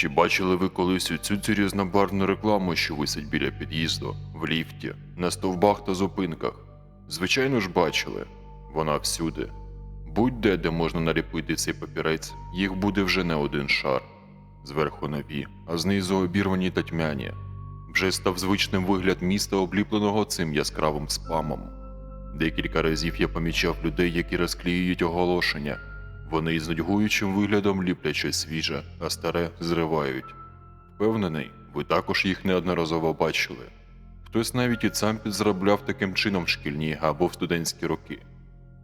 Чи бачили ви колись цю цю різнобарвну рекламу, що висить біля під'їзду, в ліфті, на стовбах та зупинках? Звичайно ж бачили. Вона всюди. Будь-де, де можна наліпити цей папірець, їх буде вже не один шар. Зверху нові, а знизу обірвані та тьмяні. Вже став звичним вигляд міста, обліпленого цим яскравим спамом. Декілька разів я помічав людей, які розклеюють оголошення. Вони із нудьгуючим виглядом ліплять щось свіже, а старе зривають. Впевнений, ви також їх неодноразово бачили. Хтось навіть і сам підзаробляв таким чином в шкільні або в студентські роки.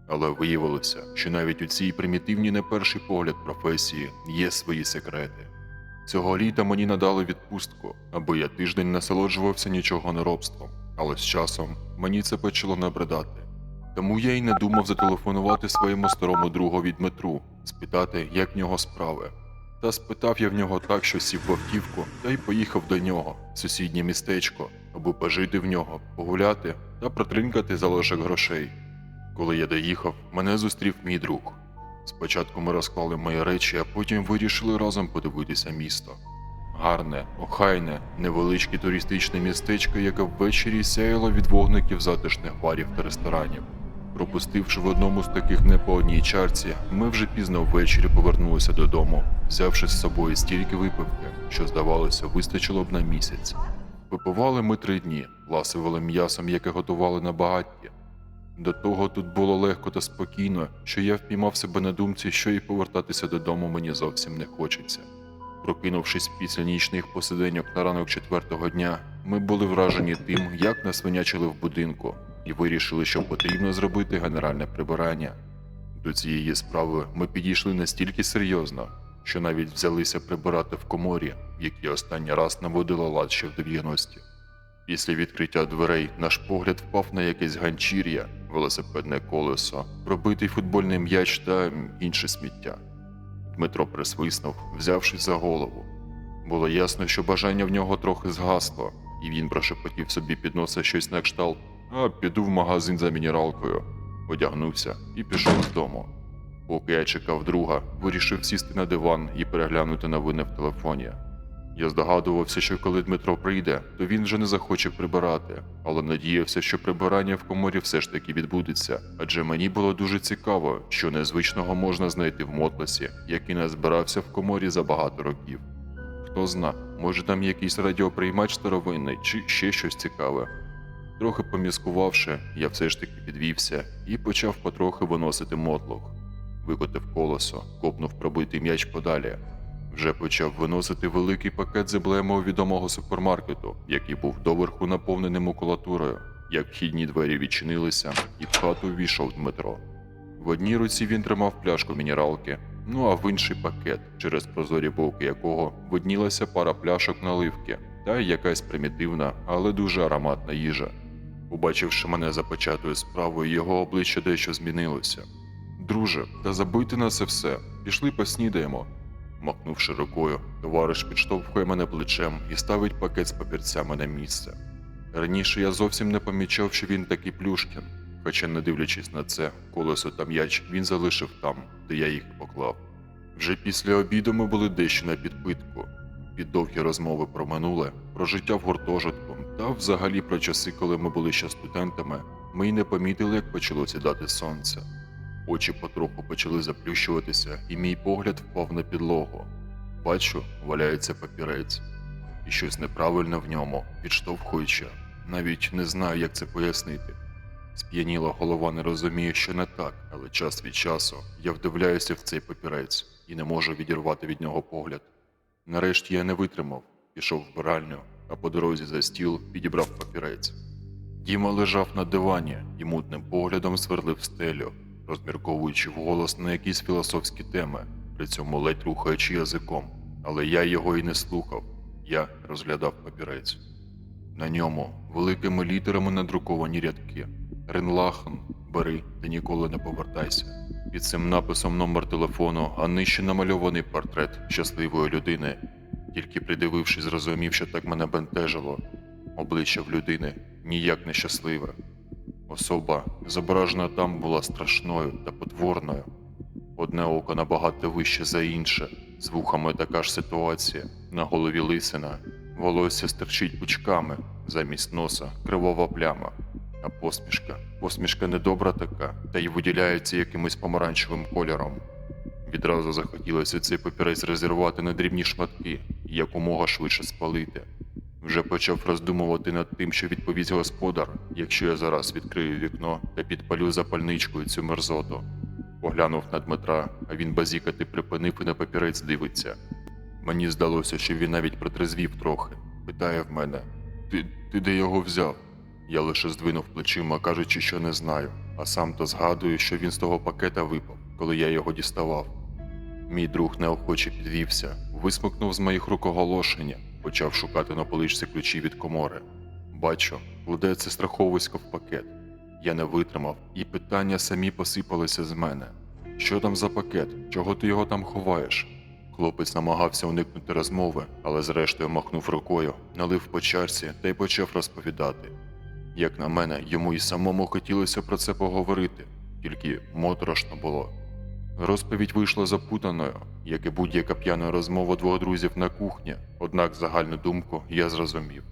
Але виявилося, що навіть у цій примітивній на перший погляд професії є свої секрети. Цього літа мені надали відпустку, аби я тиждень насолоджувався нічого не робством, але з часом мені це почало набридати. Тому я й не думав зателефонувати своєму старому другові Дмитру, спитати, як в нього справи. Та спитав я в нього так, що сів в автівку та й поїхав до нього, в сусіднє містечко, аби пожити в нього, погуляти та протринкати залишок грошей. Коли я доїхав, мене зустрів мій друг. Спочатку ми розклали мої речі, а потім вирішили разом подивитися місто. Гарне, охайне, невеличке туристичне містечко, яке ввечері сяяло від вогників затишних барів та ресторанів. Пропустивши в одному з таких не по одній чарці, ми вже пізно ввечері повернулися додому, взявши з собою стільки випивки, що, здавалося, вистачило б на місяць. Випивали ми три дні, ласували м'ясом, яке готували на багатті. До того тут було легко та спокійно, що я впіймав себе на думці, що і повертатися додому мені зовсім не хочеться. Прокинувшись після нічних посиденьок на ранок четвертого дня, ми були вражені тим, як нас винячили в будинку, і вирішили, що потрібно зробити генеральне прибирання. До цієї справи ми підійшли настільки серйозно, що навіть взялися прибирати в коморі, в якій останній раз наводила лад ще в 90-ті. Після відкриття дверей наш погляд впав на якесь ганчір'я, велосипедне колесо, пробитий футбольний м'яч та інше сміття. Дмитро присвиснув, взявшись за голову. Було ясно, що бажання в нього трохи згасло, і він прошепотів собі під носа щось на кшталт, а піду в магазин за мінералкою. Одягнувся і пішов з дому. Поки я чекав друга, вирішив сісти на диван і переглянути новини в телефоні. Я здогадувався, що коли Дмитро прийде, то він вже не захоче прибирати, але надіявся, що прибирання в коморі все ж таки відбудеться, адже мені було дуже цікаво, що незвичного можна знайти в мотлесі, який не збирався в коморі за багато років. Хто зна, може там якийсь радіоприймач старовинний чи ще щось цікаве. Трохи поміскувавши, я все ж таки підвівся і почав потрохи виносити мотлох. Викотив колесо, копнув пробитий м'яч подалі. Вже почав виносити великий пакет з емблемою відомого супермаркету, який був доверху наповнений макулатурою, як вхідні двері відчинилися, і в хату ввійшов Дмитро. В одній руці він тримав пляшку мінералки, ну а в інший пакет, через прозорі боки якого виднілася пара пляшок наливки та якась примітивна, але дуже ароматна їжа. Побачивши мене за початою справою, його обличчя дещо змінилося. Друже, та забийте на це все, пішли поснідаємо. Махнувши рукою, товариш підштовхує мене плечем і ставить пакет з папірцями на місце. Раніше я зовсім не помічав, що він такий плюшкін, хоча, не дивлячись на це, колесо та м'яч він залишив там, де я їх поклав. Вже після обіду ми були дещо на підпитку. Під довгі розмови про минуле, про життя в гуртожитку та взагалі про часи, коли ми були ще студентами, ми й не помітили, як почало сідати сонце. Очі потроху почали заплющуватися, і мій погляд впав на підлогу. Бачу, валяється папірець, і щось неправильне в ньому, відштовхуючи. Навіть не знаю, як це пояснити. Сп'яніла голова не розуміє, що не так, але час від часу я вдивляюся в цей папірець і не можу відірвати від нього погляд. Нарешті я не витримав, пішов в биральню, а по дорозі за стіл підібрав папірець. Діма лежав на дивані і мутним поглядом сверлив стелю, розмірковуючи вголос на якісь філософські теми, при цьому ледь рухаючи язиком, але я його і не слухав, я розглядав папірець. На ньому великими літерами надруковані рядки. Ренлахен, бери та ніколи не повертайся. Під цим написом номер телефону, а нижче намальований портрет щасливої людини. Тільки придивившись, зрозумів, що так мене бентежило. Обличчя в людини ніяк не щасливе. Особа, зображена там, була страшною та потворною. Одне око набагато вище за інше, З вухами така ж ситуація. На голові лисина, волосся стирчить пучками, замість носа кривова пляма. А посмішка. Посмішка недобра така, та й виділяється якимось помаранчевим кольором. Відразу захотілося цей папірець розірвати на дрібні шматки і якомога швидше спалити. Вже почав роздумувати над тим, що відповість господар, якщо я зараз відкрию вікно та підпалю запальничкою цю мерзоту. Поглянув на Дмитра, а він базікати припинив і на папірець дивиться. Мені здалося, що він навіть протрезвів трохи. Питає в мене: Ти, ти де його взяв? Я лише здвинув плечима, кажучи, що не знаю, а сам то згадую, що він з того пакета випав, коли я його діставав. Мій друг неохоче підвівся, висмикнув з моїх рук оголошення, почав шукати на поличці ключі від комори. Бачу, кладе це страховисько в пакет. Я не витримав, і питання самі посипалися з мене. Що там за пакет? Чого ти його там ховаєш? Хлопець намагався уникнути розмови, але зрештою махнув рукою, налив по чарці та й почав розповідати. Як на мене, йому і самому хотілося про це поговорити, тільки моторошно було. Розповідь вийшла запутаною, як і будь-яка п'яна розмова двох друзів на кухні, однак загальну думку я зрозумів.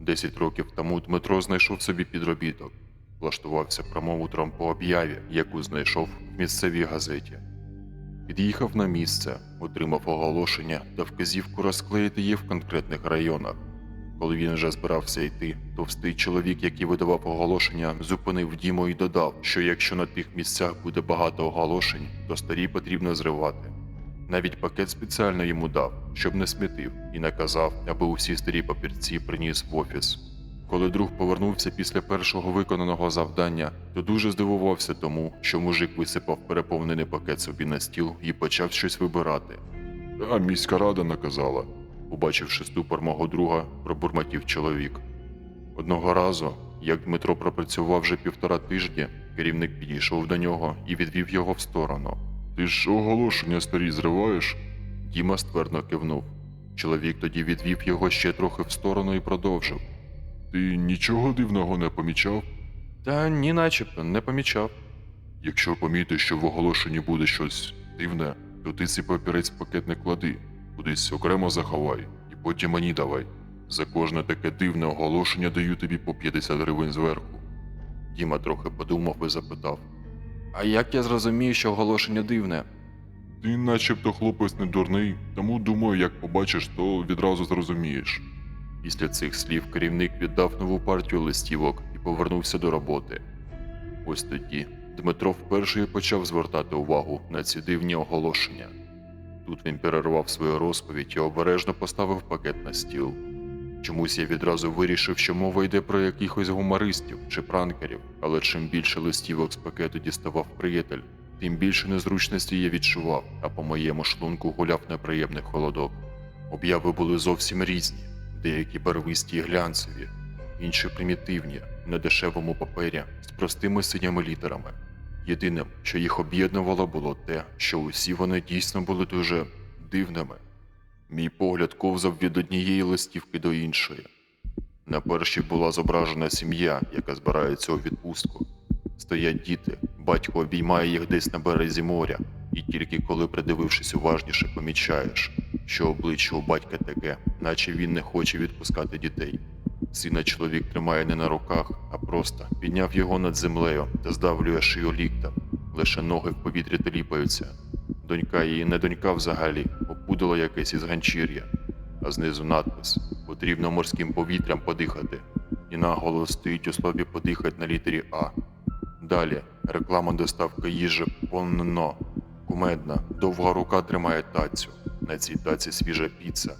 Десять років тому Дмитро знайшов собі підробіток, влаштувався промоутером по об'яві, яку знайшов в місцевій газеті. Під'їхав на місце, отримав оголошення та вказівку розклеїти її в конкретних районах. Коли він вже збирався йти, товстий чоловік, який видавав оголошення, зупинив Діму і додав, що якщо на тих місцях буде багато оголошень, то старі потрібно зривати. Навіть пакет спеціально йому дав, щоб не смітив, і наказав, аби усі старі папірці приніс в офіс. Коли друг повернувся після першого виконаного завдання, то дуже здивувався тому, що мужик висипав переповнений пакет собі на стіл і почав щось вибирати. А міська рада наказала, побачивши ступор мого друга, пробурмотів чоловік. Одного разу, як Дмитро пропрацював вже півтора тижні, керівник підійшов до нього і відвів його в сторону. Ти ж оголошення старі зриваєш? Діма ствердно кивнув. Чоловік тоді відвів його ще трохи в сторону і продовжив. Ти нічого дивного не помічав? Та ні, начебто, не помічав. Якщо помітиш, що в оголошенні буде щось дивне, то ти цей папірець в пакет не клади, кудись окремо заховай і потім мені давай. За кожне таке дивне оголошення даю тобі по 50 гривень зверху. Діма трохи подумав і запитав: А як я зрозумію, що оголошення дивне? Ти начебто хлопець не дурний, тому думаю, як побачиш, то відразу зрозумієш. Після цих слів керівник віддав нову партію листівок і повернувся до роботи. Ось тоді Дмитро вперше почав звертати увагу на ці дивні оголошення. Тут він перервав свою розповідь і обережно поставив пакет на стіл. Чомусь я відразу вирішив, що мова йде про якихось гумористів чи пранкерів, але чим більше листівок з пакету діставав приятель, тим більше незручності я відчував, а по моєму шлунку гуляв неприємний холодок. Обяви були зовсім різні, деякі барвисті і глянцеві, інші примітивні, на дешевому папері з простими синіми літерами. Єдиним, що їх об'єднувало, було те, що усі вони дійсно були дуже дивними. Мій погляд ковзав від однієї листівки до іншої. На першій була зображена сім'я, яка збирається у відпустку. Стоять діти, батько обіймає їх десь на березі моря, і тільки коли, придивившись уважніше, помічаєш, що обличчя у батька таке, наче він не хоче відпускати дітей. Сина чоловік тримає не на руках, а просто підняв його над землею та здавлює шию ліктем. Лише ноги в повітрі теліпаються. Донька її не донька взагалі, опудало якесь із ганчір'я, а знизу надпис Потрібно морським повітрям подихати. І наголос стоїть у слові подихать на літері А. Далі реклама доставки їжі понно. Кумедна, довга рука тримає тацю. На цій таці свіжа піца.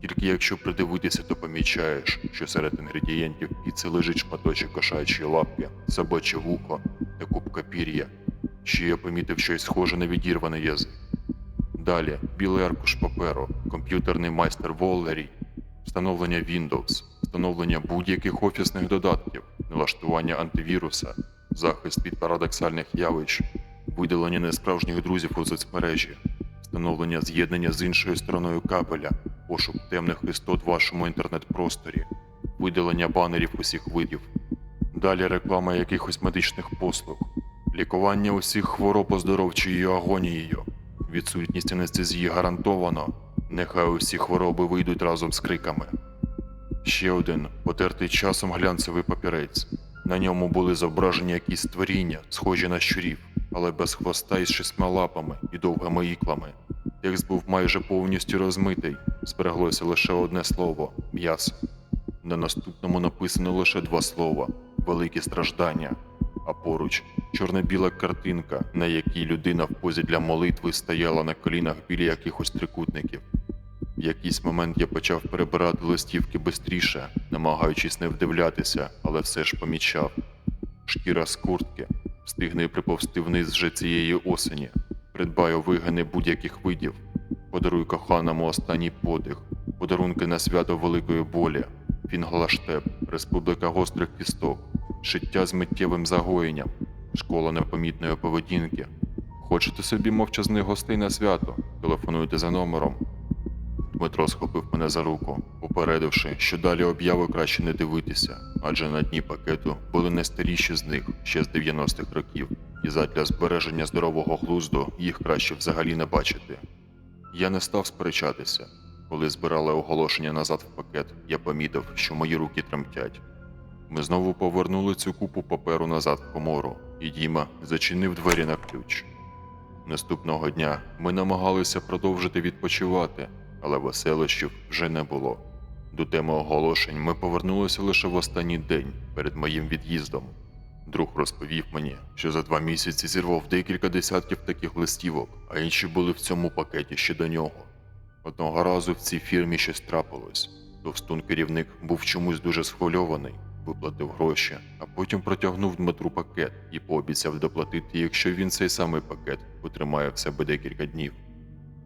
Тільки якщо придивитися, то помічаєш, що серед інгредієнтів піци лежить шматочок кошачої лапки, собаче вухо та купка пір'я. Ще я помітив щось схоже на відірваний язик. Далі білий аркуш паперу, комп'ютерний майстер Воллері, встановлення Windows, встановлення будь-яких офісних додатків, налаштування антивіруса, захист від парадоксальних явищ, видалення несправжніх друзів у соцмережі, встановлення з'єднання з іншою стороною кабеля, пошук темних істот в вашому інтернет-просторі, видалення банерів усіх видів. Далі реклама якихось медичних послуг, лікування усіх хвороб оздоровчою агонією, Відсутність анестезії гарантовано. Нехай усі хвороби вийдуть разом з криками. Ще один потертий часом глянцевий папірець. На ньому були зображені якісь створіння, схожі на щурів, але без хвоста із шістьма лапами і довгими іклами. Текст був майже повністю розмитий, збереглося лише одне слово м'ясо. На наступному написано лише два слова великі страждання, а поруч чорно-біла картинка, на якій людина в позі для молитви стояла на колінах біля якихось трикутників. В якийсь момент я почав перебирати листівки бистріше, намагаючись не вдивлятися, але все ж помічав. Шкіра з куртки встигне приповзти вниз вже цієї осені. Придбаю вигини будь-яких видів. Подаруй коханому останній подих, подарунки на свято великої болі, фінглаштеп, республіка гострих кісток, шиття з миттєвим загоєнням, школа непомітної поведінки. Хочете собі мовчазних гостей на свято? Телефонуйте за номером. Дмитро схопив мене за руку, попередивши, що далі обяви краще не дивитися, адже на дні пакету були найстаріші з них ще з 90-х років, і задля збереження здорового глузду їх краще взагалі не бачити. Я не став сперечатися. Коли збирали оголошення назад в пакет, я помітив, що мої руки тремтять. Ми знову повернули цю купу паперу назад в комору, і Діма зачинив двері на ключ. Наступного дня ми намагалися продовжити відпочивати, але веселощів вже не було. До теми оголошень ми повернулися лише в останній день перед моїм від'їздом. Друг розповів мені, що за два місяці зірвав декілька десятків таких листівок, а інші були в цьому пакеті ще до нього. Одного разу в цій фірмі щось трапилось. Товстун керівник був чомусь дуже схвильований, виплатив гроші, а потім протягнув Дмитру пакет і пообіцяв доплатити, якщо він цей самий пакет потримає в себе декілька днів.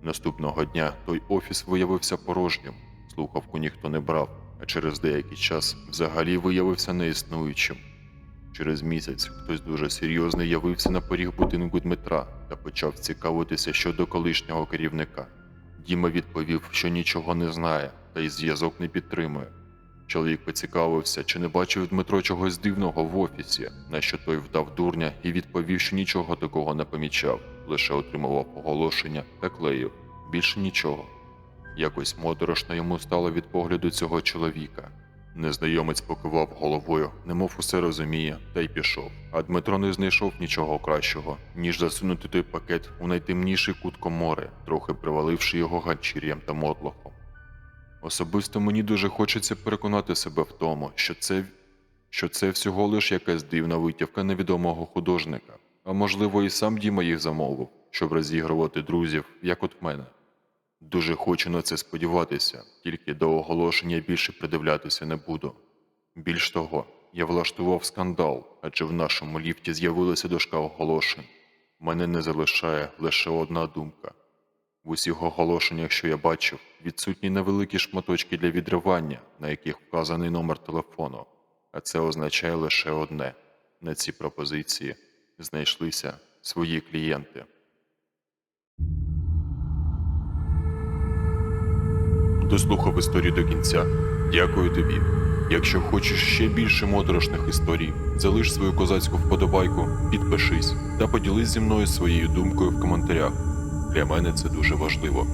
Наступного дня той офіс виявився порожнім, слухавку ніхто не брав, а через деякий час взагалі виявився неіснуючим. Через місяць хтось дуже серйозний явився на поріг будинку Дмитра та почав цікавитися щодо колишнього керівника. Діма відповів, що нічого не знає та й зв'язок не підтримує. Чоловік поцікавився, чи не бачив Дмитро чогось дивного в офісі, на що той вдав дурня і відповів, що нічого такого не помічав, лише отримував оголошення та клеїв. Більше нічого. Якось моторошно йому стало від погляду цього чоловіка. Незнайомець покивав головою, немов усе розуміє, та й пішов. А Дмитро не знайшов нічого кращого, ніж засунути той пакет у найтемніший кут комори, трохи приваливши його ганчір'ям та мотлохом. Особисто мені дуже хочеться переконати себе в тому, що це, що це всього лиш якась дивна витівка невідомого художника, а можливо і сам Діма їх замовив, щоб розігрувати друзів, як от мене. Дуже хочу на це сподіватися, тільки до оголошення більше придивлятися не буду. Більш того, я влаштував скандал, адже в нашому ліфті з'явилася дошка оголошень. Мене не залишає лише одна думка. В усіх оголошеннях, що я бачив, відсутні невеликі шматочки для відривання, на яких вказаний номер телефону. А це означає лише одне: на ці пропозиції знайшлися свої клієнти. Дослухав історію до кінця. Дякую тобі. Якщо хочеш ще більше моторошних історій, залиш свою козацьку вподобайку, підпишись та поділись зі мною своєю думкою в коментарях. Для мене це дуже важливо.